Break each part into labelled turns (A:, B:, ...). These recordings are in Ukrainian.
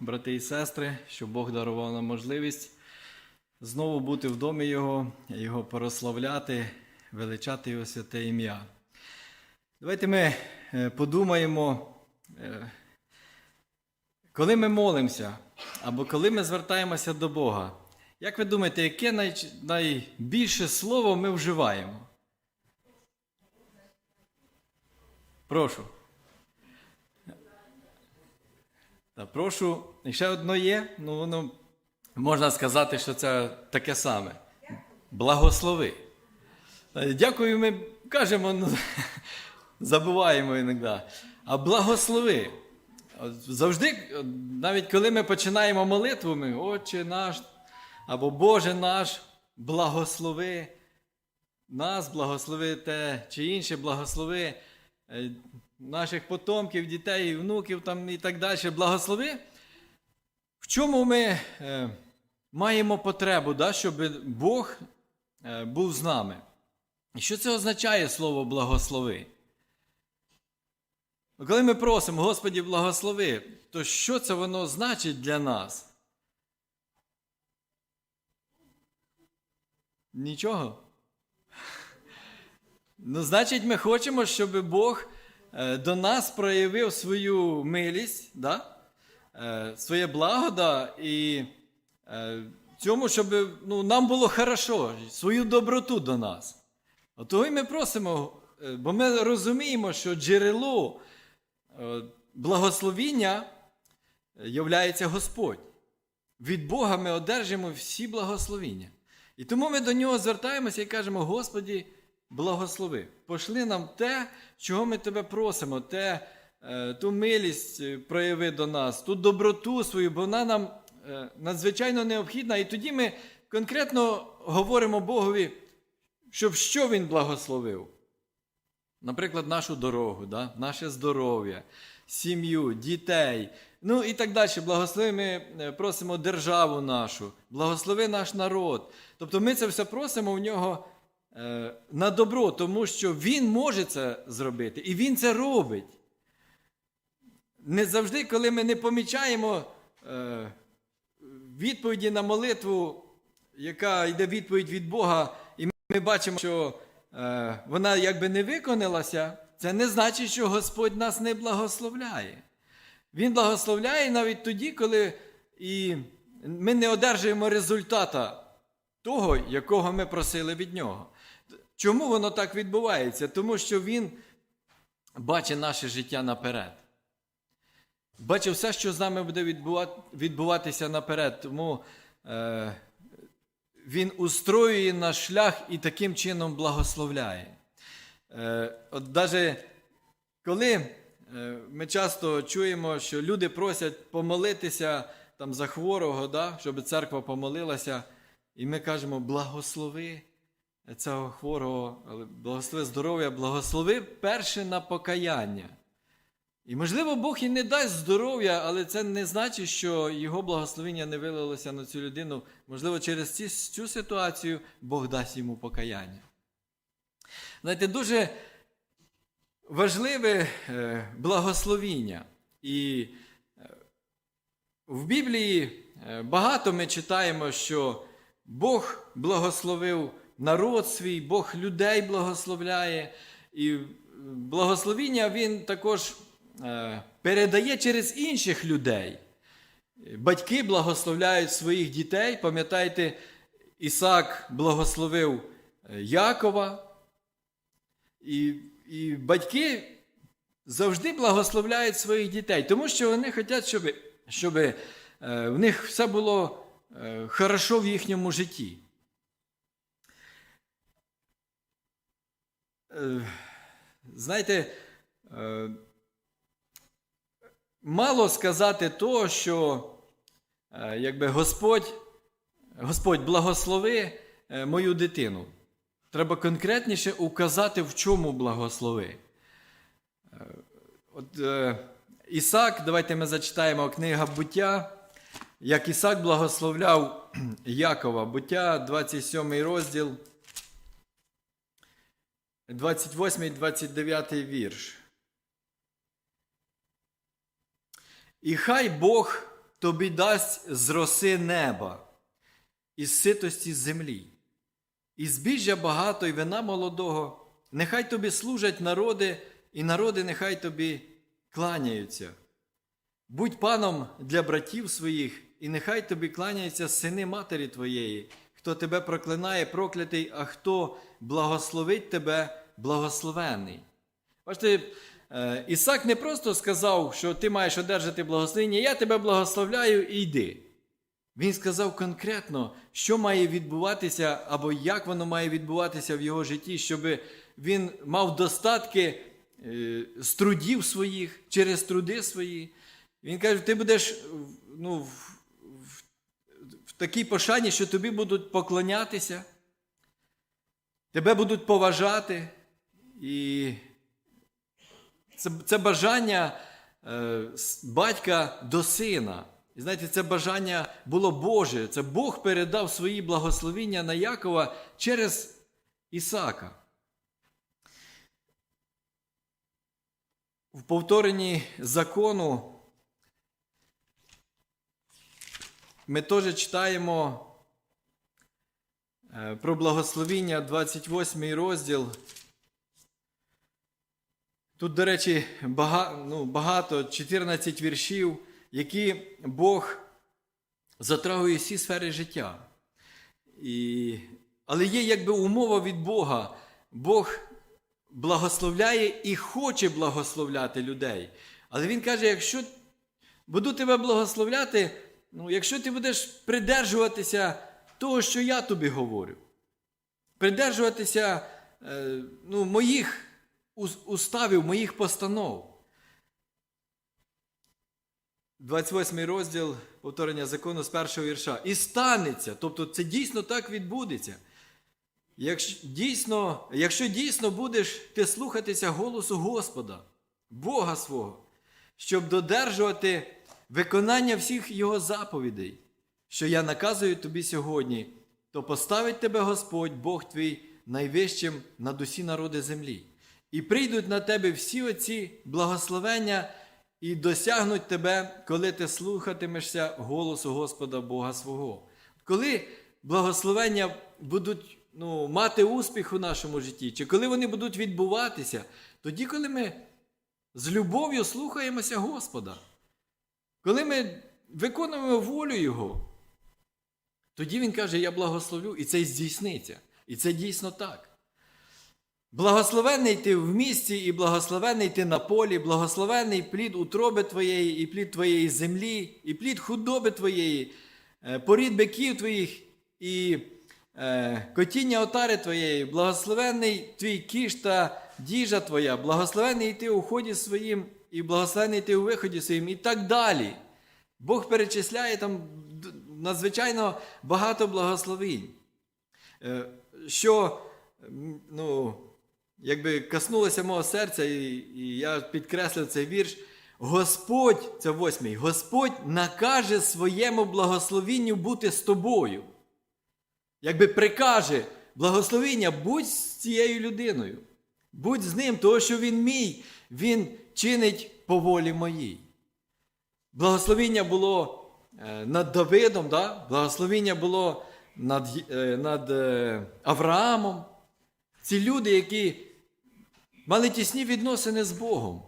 A: брати і сестри, що Бог дарував нам можливість знову бути в домі Його, Його прославляти, величати Його святе ім'я. Давайте ми е, подумаємо, е, коли ми молимося, або коли ми звертаємося до Бога, як ви думаєте, яке най... найбільше слово ми вживаємо? Прошу. Та прошу, ще одно є, ну воно можна сказати, що це таке саме. Благослови. Е, Дякую, ми кажемо, ну, забуваємо іноді. А благослови. Завжди, навіть коли ми починаємо молитву, ми, Отче наш або Боже наш, благослови нас, благослови те чи інше, благослови е, наших потомків, дітей, внуків там і так далі. Благослови. В чому ми е, маємо потребу, да, щоб Бог е, був з нами? І що це означає слово благослови? Коли ми просимо, Господі, благослови, то що це воно значить для нас? Нічого. Ну, значить, ми хочемо, щоб Бог до нас проявив свою милість, да? е, своє благо, да? і е, цьому, щоб ну, нам було хорошо, свою доброту до нас. Отого і ми просимо, е, бо ми розуміємо, що джерело е, благословіння являється Господь. Від Бога ми одержимо всі благословіння. І тому ми до нього звертаємося і кажемо: Господі, благослови. Пошли нам те, чого ми тебе просимо, те, е, ту милість е, прояви до нас, ту доброту свою, бо вона нам е, надзвичайно необхідна. І тоді ми конкретно говоримо Богові, щоб що Він благословив. Наприклад, нашу дорогу, да? наше здоров'я, сім'ю, дітей. Ну і так далі. Благослови ми просимо державу нашу, благослови наш народ. Тобто ми це все просимо в нього на добро, тому що Він може це зробити, і Він це робить. Не завжди, коли ми не помічаємо е, відповіді на молитву, яка йде відповідь від Бога, і ми бачимо, що е, вона якби не виконалася, це не значить, що Господь нас не благословляє. Він благословляє навіть тоді, коли і ми не одержуємо результата того, якого ми просили від нього. Чому воно так відбувається? Тому що Він бачить наше життя наперед. Бачить все, що з нами буде відбуватися наперед. Тому е, Він устроює наш шлях і таким чином благословляє. Е, от навіть коли е, ми часто чуємо, що люди просять помолитися там, за хворого, да, щоб церква помолилася, і ми кажемо благослови цього хворого, благослови здоров'я, благослови перше на покаяння. І, можливо, Бог і не дасть здоров'я, але це не значить, що його благословення не вилилося на цю людину. Можливо, через ці, цю ситуацію Бог дасть йому покаяння. Знаєте, дуже важливе е, благословіння. І е, в Біблії е, багато ми читаємо, що Бог благословив народ свій, Бог людей благословляє. І е, благословіння Він також е, передає через інших людей. Батьки благословляють своїх дітей. Пам'ятаєте, Ісак благословив е, Якова. І, і батьки завжди благословляють своїх дітей, тому що вони хочуть, щоб, щоб в них все було хорошо в їхньому житті. Знаєте, е, мало сказати того, що е, якби Господь, Господь благослови е, мою дитину. Треба конкретніше указати, в чому благослови. Е, От е, Ісак, давайте ми зачитаємо книга буття, як Ісак благословляв Якова, буття, 27 розділ, 28 і 29 вірш. І хай Бог тобі дасть з роси неба, із ситості землі, і збіжжя багато, і вина молодого. Нехай тобі служать народи, і народи нехай тобі кланяються. Будь паном для братів своїх, і нехай тобі кланяються сини матері твоєї, хто тебе проклинає, проклятий, а хто благословить тебе, благословений. Бачите, е, Ісак не просто сказав, що ти маєш одержати благословення, я тебе благословляю і йди. Він сказав конкретно, що має відбуватися, або як воно має відбуватися в його житті, щоб він мав достатки е, з трудів своїх, через труди свої. Він каже: ти будеш ну, в, в, в такій пошані, що тобі будуть поклонятися, тебе будуть поважати. І це, це бажання е, батька до сина. І знаєте, це бажання було Боже. Це Бог передав свої благословіння на Якова через Ісака. В повторенні закону ми теж читаємо е, про благословіння 28 розділ. Тут, до речі, ну, багато 14 віршів, які Бог затрагує всі сфери життя. І... Але є якби умова від Бога. Бог благословляє і хоче благословляти людей. Але Він каже: якщо буду тебе благословляти, ну, якщо ти будеш придержуватися того, що я тобі говорю, придержуватися е, ну, моїх уставів, моїх постанов. 28 розділ повторення закону з першого вірша. І станеться. Тобто це дійсно так відбудеться. Якщо дійсно, якщо дійсно будеш ти слухатися голосу Господа, Бога свого, щоб додержувати виконання всіх Його заповідей, що я наказую тобі сьогодні, то поставить тебе Господь, Бог твій, найвищим над усі народи землі. І прийдуть на тебе всі оці благословення і досягнуть тебе, коли ти слухатимешся голосу Господа Бога свого. Коли благословення будуть ну, мати успіх у нашому житті, чи коли вони будуть відбуватися, тоді, коли ми з любов'ю слухаємося Господа, коли ми виконуємо волю Його, тоді Він каже, я благословлю, і це здійсниться. І це дійсно так. Благословенний ти в місті, і благословенний ти на полі, благословенний плід утроби твоєї, і плід твоєї землі, і плід худоби твоєї, е, порід биків твоїх, і е, котіння отари твоєї, благословенний твій кіш та діжа твоя, благословенний ти у ході своїм, і благословенний ти у виході своїм, і так далі. Бог перечисляє там надзвичайно багато благословінь. Е, що ну, якби коснулося мого серця, і, і я підкреслив цей вірш. Господь, це восьмий, Господь накаже своєму благословінню бути з тобою. Якби прикаже благословіння, будь з цією людиною. Будь з ним, тому що він мій, він чинить по волі моїй. Благословіння було е, над Давидом, да? благословіння було над, е, над е, Авраамом. Ці люди, які мали тісні відносини з Богом,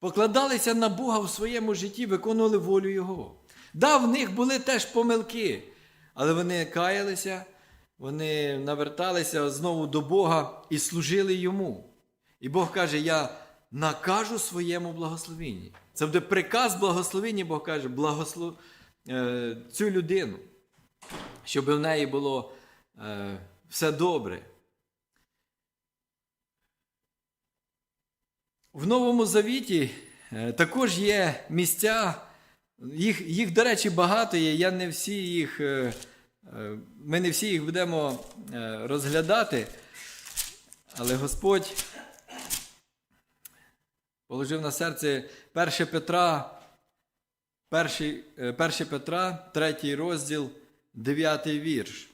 A: покладалися на Бога в своєму житті, виконували волю Його. Да, в них були теж помилки, але вони каялися, вони наверталися знову до Бога і служили йому. І Бог каже: Я накажу своєму благословенні. Це буде приказ благословення, Бог каже, благослов е, цю людину, щоб в неї було е, все добре. В Новому Завіті е, також є місця, їх, їх, до речі, багато є. Я не всі їх, е, е, ми не всі їх будемо розглядати, але Господь положив на серце 1 Петра, 1, 1 Петра, 3 розділ, 9 вірш.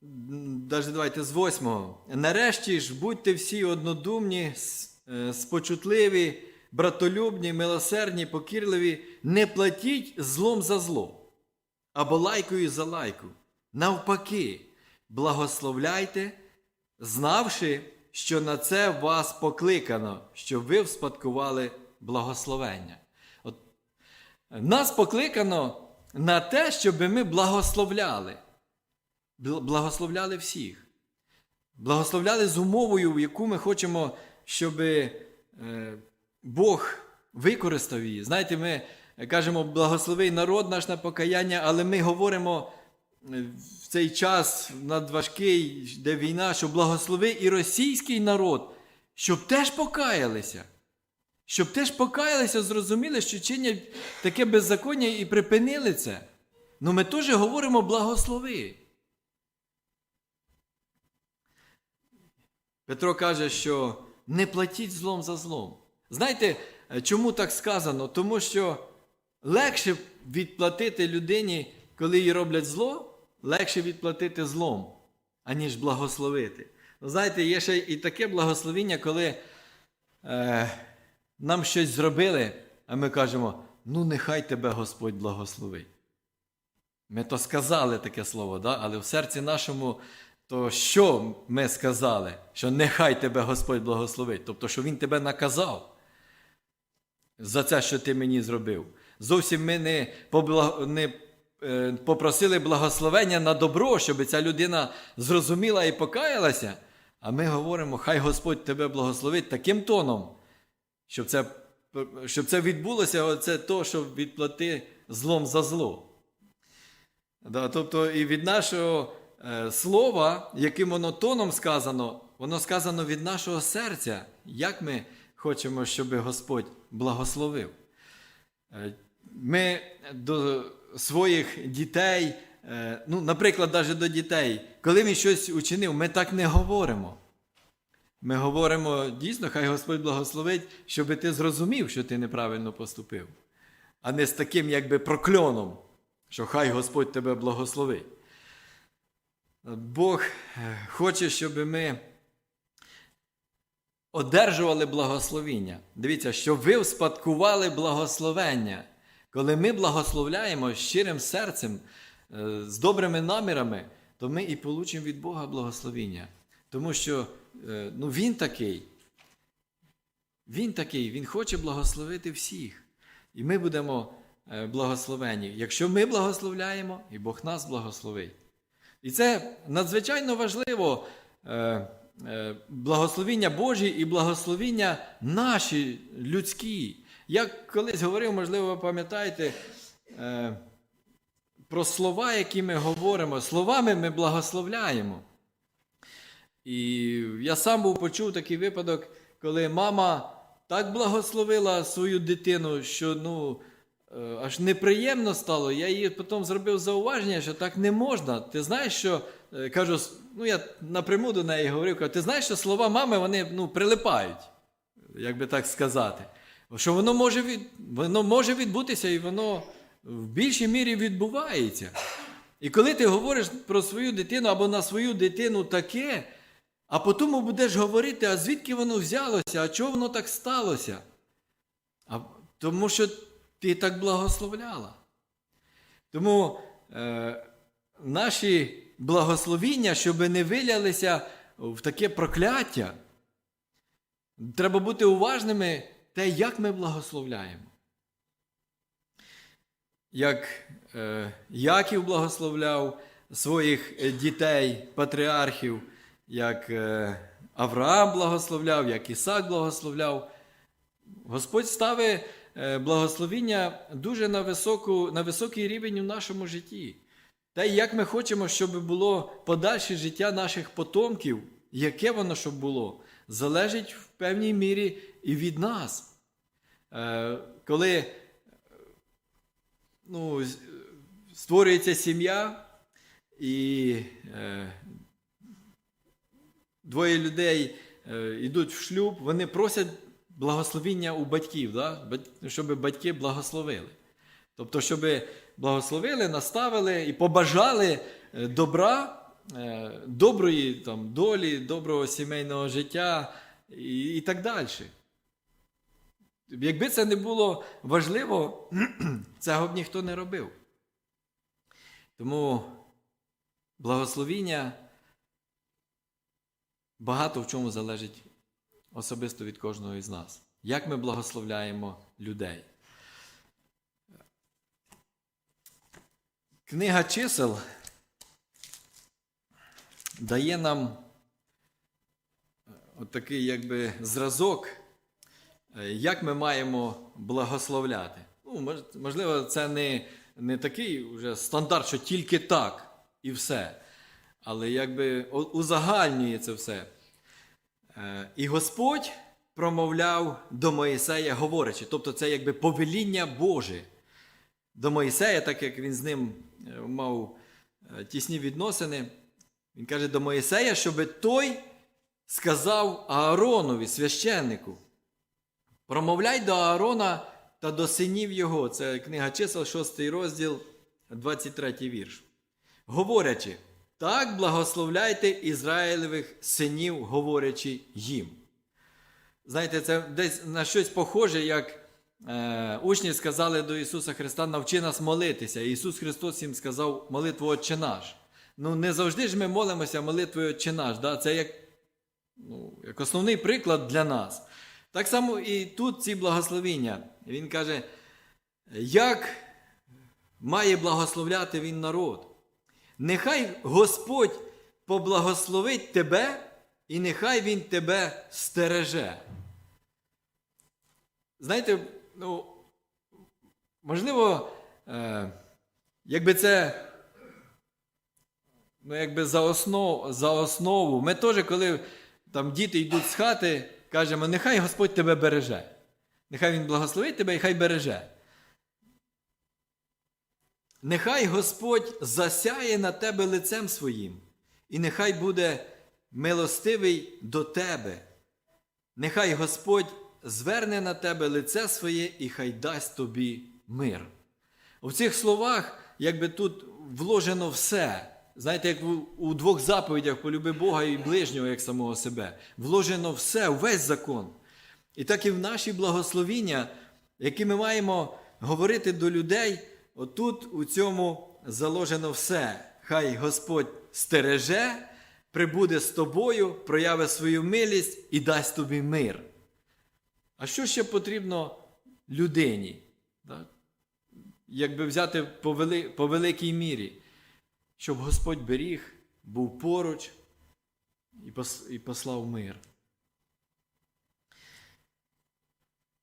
A: Даже давайте з восьмого. Нарешті ж будьте всі однодумні, е, спочутливі, братолюбні, милосердні, покірливі, не платіть злом за зло або лайкою за лайку. Навпаки, благословляйте, знавши, що на це вас покликано, щоб ви вспадкували благословення. От, нас покликано на те, щоб ми благословляли. Бл- Благословляли всіх. Благословляли з умовою, в яку ми хочемо, щоб е, Бог використав її. Знаєте, ми кажемо благослови народ наш на покаяння, але ми говоримо е, в цей час надважкий, де війна, що благослови і російський народ, щоб теж покаялися. Щоб теж покаялися, зрозуміли, що чинять таке беззаконня і припинили це. Ну ми теж говоримо благослови. Петро каже, що не платіть злом за злом. Знаєте, чому так сказано? Тому що легше відплатити людині, коли їй роблять зло, легше відплатити злом, аніж благословити. Ну, знаєте, є ще і таке благословіння, коли е, нам щось зробили, а ми кажемо: ну, нехай тебе Господь благословить. Ми то сказали таке слово, да? але в серці нашому, то що ми сказали? Що нехай тебе Господь благословить. Тобто, що Він тебе наказав за це, що ти мені зробив. Зовсім ми не, не е, попросили благословення на добро, щоб ця людина зрозуміла і покаялася. А ми говоримо, хай Господь тебе благословить таким тоном, щоб це, щоб це відбулося, оце то, що відплати злом за зло. Да, тобто і від нашого слова, яким воно тоном сказано, воно сказано від нашого серця, як ми хочемо, щоб Господь благословив. Е, ми до своїх дітей, е, ну, наприклад, навіть до дітей, коли він щось учинив, ми так не говоримо. Ми говоримо дійсно, хай Господь благословить, щоб ти зрозумів, що ти неправильно поступив, а не з таким якби прокльоном що хай Господь тебе благословить. Бог е, хоче, щоб ми одержували благословіння. Дивіться, щоб ви вспадкували благословення. Коли ми благословляємо щирим серцем, е, з добрими намірами, то ми і получимо від Бога благословіння. Тому що е, ну, Він такий. Він такий, Він хоче благословити всіх. І ми будемо благословені. Якщо ми благословляємо, і Бог нас благословить. І це надзвичайно важливо е, е, благословіння Божі і благословіння наші людські. Я колись говорив, можливо, ви пам'ятаєте, е, про слова, які ми говоримо. Словами ми благословляємо. І я сам був почув такий випадок, коли мама так благословила свою дитину, що ну, аж неприємно стало. Я їй потім зробив зауваження, що так не можна. Ти знаєш, що е, кажу, ну я напряму до неї говорив, кажу, ти знаєш, що слова мами вони ну, прилипають, як би так сказати. Що воно може, від, воно може відбутися і воно в більшій мірі відбувається. І коли ти говориш про свою дитину або на свою дитину таке, а потім будеш говорити, а звідки воно взялося, а чого воно так сталося? А, тому що ти так благословляла. Тому е, наші благословіння, щоб не вилялися в таке прокляття, треба бути уважними те, як ми благословляємо. Як е, Яків благословляв своїх е, дітей, патріархів, як е, Авраам благословляв, як Ісак благословляв. Господь ставить благословіння дуже на, високу, на високий рівень у нашому житті. Та й як ми хочемо, щоб було подальше життя наших потомків, яке воно щоб було, залежить в певній мірі і від нас. Е, Коли ну, створюється сім'я, і е, двоє людей е, йдуть в шлюб, вони просять благословіння у батьків, да? щоб батьки благословили. Тобто, щоб благословили, наставили і побажали е, добра, е, доброї там, долі, доброго сімейного життя і, і так далі. Якби це не було важливо, цього б ніхто не робив. Тому благословіння багато в чому залежить особисто від кожного із нас. Як ми благословляємо людей. Книга чисел дає нам от такий якби зразок, е, як ми маємо благословляти. Ну, можливо, це не, не такий вже стандарт, що тільки так і все. Але якби узагальнює це все. Е, І Господь промовляв до Моїсея, говорячи, тобто це якби повеління Боже до Моїсея, так як він з ним е, мав е, тісні відносини. Він каже до Моїсея, щоб той сказав Ааронові, священнику. Промовляй до Аарона та до синів його. Це книга чисел, 6 розділ, 23 вірш. Говорячи, так благословляйте Ізраїлевих синів, говорячи їм. Знаєте, це десь на щось похоже, як е, учні сказали до Ісуса Христа, навчи нас молитися. Ісус Христос їм сказав молитву Отче наш. Ну, не завжди ж ми молимося молитвою Отче наш. Да? Це як, ну, як основний приклад для нас. Так само і тут ці благословіння. Він каже, як має благословляти він народ. Нехай Господь поблагословить тебе, і нехай Він тебе стереже. Знаєте, ну, можливо, е, якби це ну, якби за основу, за основу. Ми теж, коли там діти йдуть з хати, кажемо, нехай Господь тебе береже. Нехай Він благословить тебе і хай береже. Нехай Господь засяє на тебе лицем своїм, і нехай буде милостивий до тебе. Нехай Господь зверне на тебе лице своє і хай дасть тобі мир. У цих словах, якби тут вложено все. Знаєте, як у, двох заповідях полюби Бога і ближнього, як самого себе, вложено все, увесь закон. І так і в наші благословіння, які ми маємо говорити до людей, отут у цьому заложено все. Хай Господь стереже, прибуде з тобою, проявить свою милість і дасть тобі мир. А що ще потрібно людині? Якби взяти по, вели, по великій мірі, щоб Господь беріг, був поруч і, пос, і послав мир.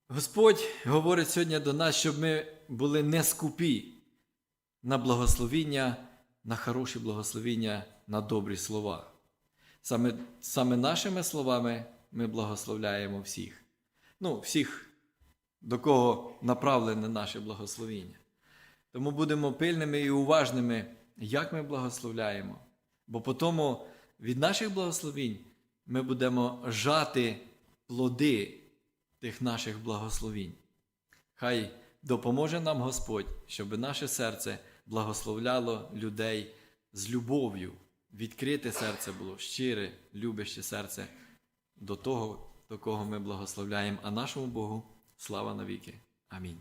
A: Господь говорить сьогодні до нас, щоб ми були не скупі на благословіння, на хороші благословіння, на добрі слова. Саме, саме нашими словами ми благословляємо всіх. Ну, всіх, до кого направлене наше благословіння. Тому будемо пильними і уважними, як ми благословляємо. Бо по тому від наших благословінь ми будемо жати плоди тих наших благословінь. Хай допоможе нам Господь, щоб наше серце благословляло людей з любов'ю. Відкрите серце було щире, любяще серце до того, до кого ми благословляємо, а нашому Богу слава навіки. Амінь.